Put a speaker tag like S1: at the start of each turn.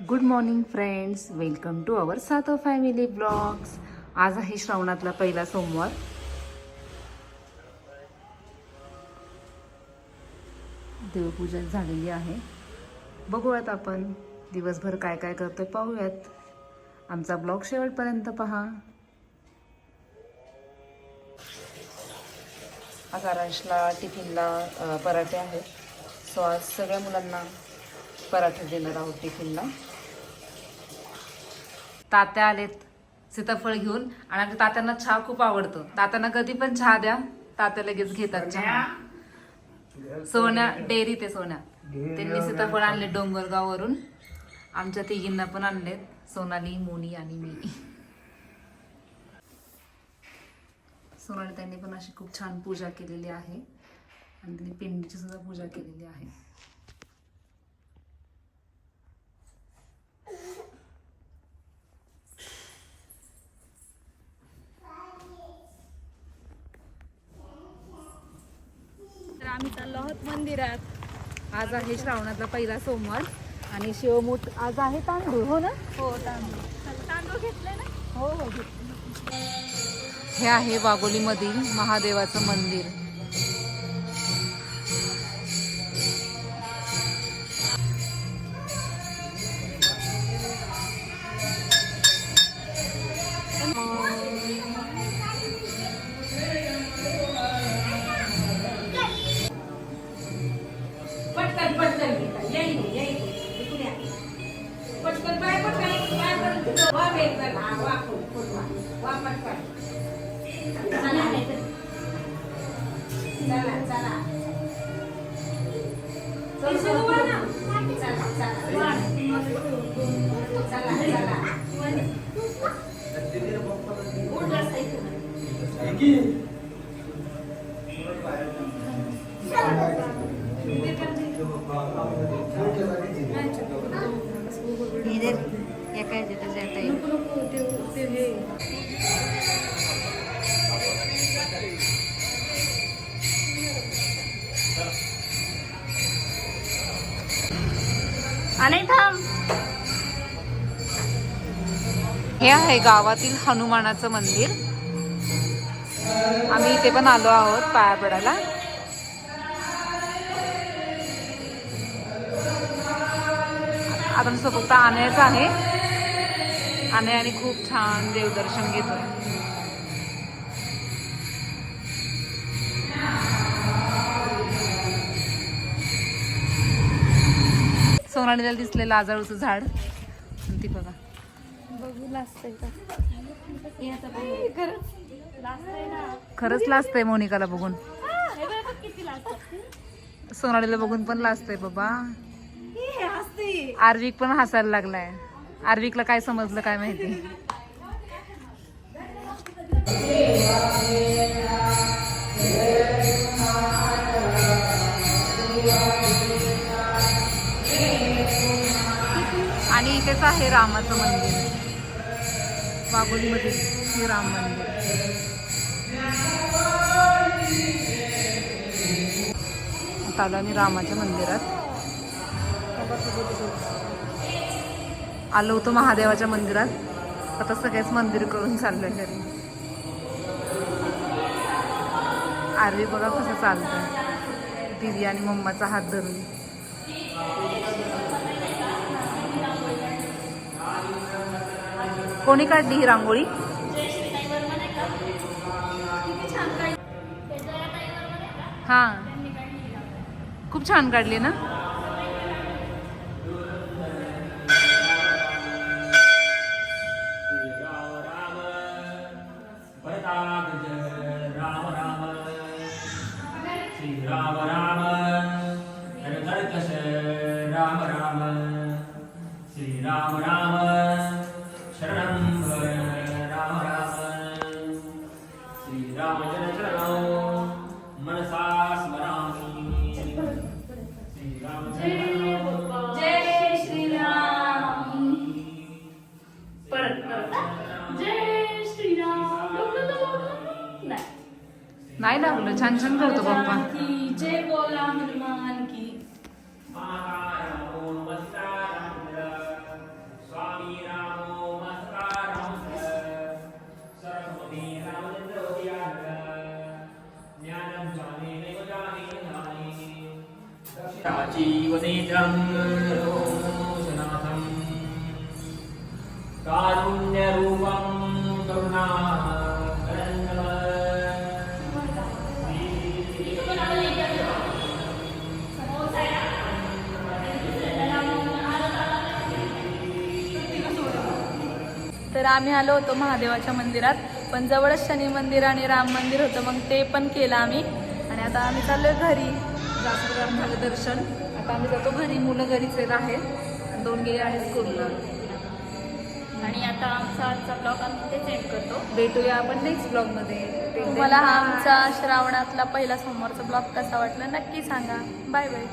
S1: Good morning friends welcome to our सातो family blogs आज आहे श्रावणातला पहिला सोमवार. देवपूजा झालेली आहे. बघूयात आपण दिवसभर काय काय करतोय पाहूयात. आमचा ब्लॉग शेवटपर्यंत पहा. आकारांशला टिफिनला पराठे आहेत. सो आज सगळ्या मुलांना पराठे देणार आहोत टिफिनला तात्या आलेत सीताफळ घेऊन. आणि आमच्या तात्यांना चहा खूप आवडतो. तात्यांना कधी पण चहा द्या. तात्या लगेच घेतात चहा. सोन्या? डेअरी ते सोन्या. त्यांनी सीताफळ आणले डोंगरगाववरून. आमच्या तिघींना पण आणलेत. सोनाली मोनी आणि मी. सोनाली त्यांनी पण अशी खूप छान पूजा केलेली आहे. आणि त्यांनी पिंडीची सुद्धा पूजा केलेली आहे.
S2: आम्ही चाललो आहोत मंदिरात.
S1: आज आहे श्रावणातला पहिला सोमवार आणि शिवमूठ आज आहे तांदूळ हो ना?
S2: हो तांदूळ. तांदूळ घेतले ना?
S1: हो हो हे आहे वाघोलीमधील महादेवाचं मंदिर.
S3: पाय पटकन वा बेग वा वा फुल फुल वा वा पटकन चला चला चला चल वा ना चला चला वा. चला चला उठ रस्ता इकडून.
S2: आणि थांब.
S1: हे आहे गावातील हनुमानाचं मंदिर. आम्ही इथे पण आलो आहोत पाया पडायला. आता नुसतं फक्त आणायचं आहे. आणे आणि खूप छान देवदर्शन घेतोय. सोनालीला दिसलेलं आजाळूचं झाड. ती बघा.
S2: खरंच
S1: लाजतंय मोनिकाला बघून.
S2: हे
S1: सोनालीला बघून पण लाजतंय बाबा. आर्विक पण हसायला लागलाय. आर्विकला काय समजलं काय माहिती? आणि इथेच आहे रामाचं मंदिर. वाघोलीमध्ये हे राम मंदिर. आता आलो आम्ही रामाच्या मंदिरात. आलो होतो महादेवाच्या मंदिरात. आता सगळेच मंदिर करून चाललोय घरी. आरवी बघा कसं चालतं दिदी आणि मम्माचा हात धरून. कोणी काढली ही रांगोळी? हा. खूप छान काढली ना?
S4: राम राम। श्री राम राम। शरणं भव राम राम। श्री राम जन शरणौ मनसा स्मरामि। श्री राम
S2: जय श्रीराम। परत परत जय श्रीराम। नाही.
S1: नाही लागलं छान छान करतो पप्पा.
S2: की जय बोला हनुमान की.
S4: जीवनेत्रं रोषनाथम् कारुण्यरूपं
S2: तर आम्ही आलो होतो महादेवाच्या मंदिरात पण जवळच शनी मंदिर आणि राम मंदिर होतं मग ते पण केलं आम्ही. आणि आता आम्ही चाललोय घरी.
S1: जास्त झालं दर्शन. आता आम्ही जातो घरी. मुलं घरीच येत आहेत. दोन गेले आहेत स्कूलला.
S2: आणि आता आमचा आजचा ब्लॉग आम्ही ते सेंड करतो.
S1: भेटूया आपण नेक्स्ट ब्लॉगमध्ये
S2: तुम्हाला हा आमचा श्रावणातला पहिला सोमवारचा ब्लॉग कसा वाटला नक्की सांगा. Bye bye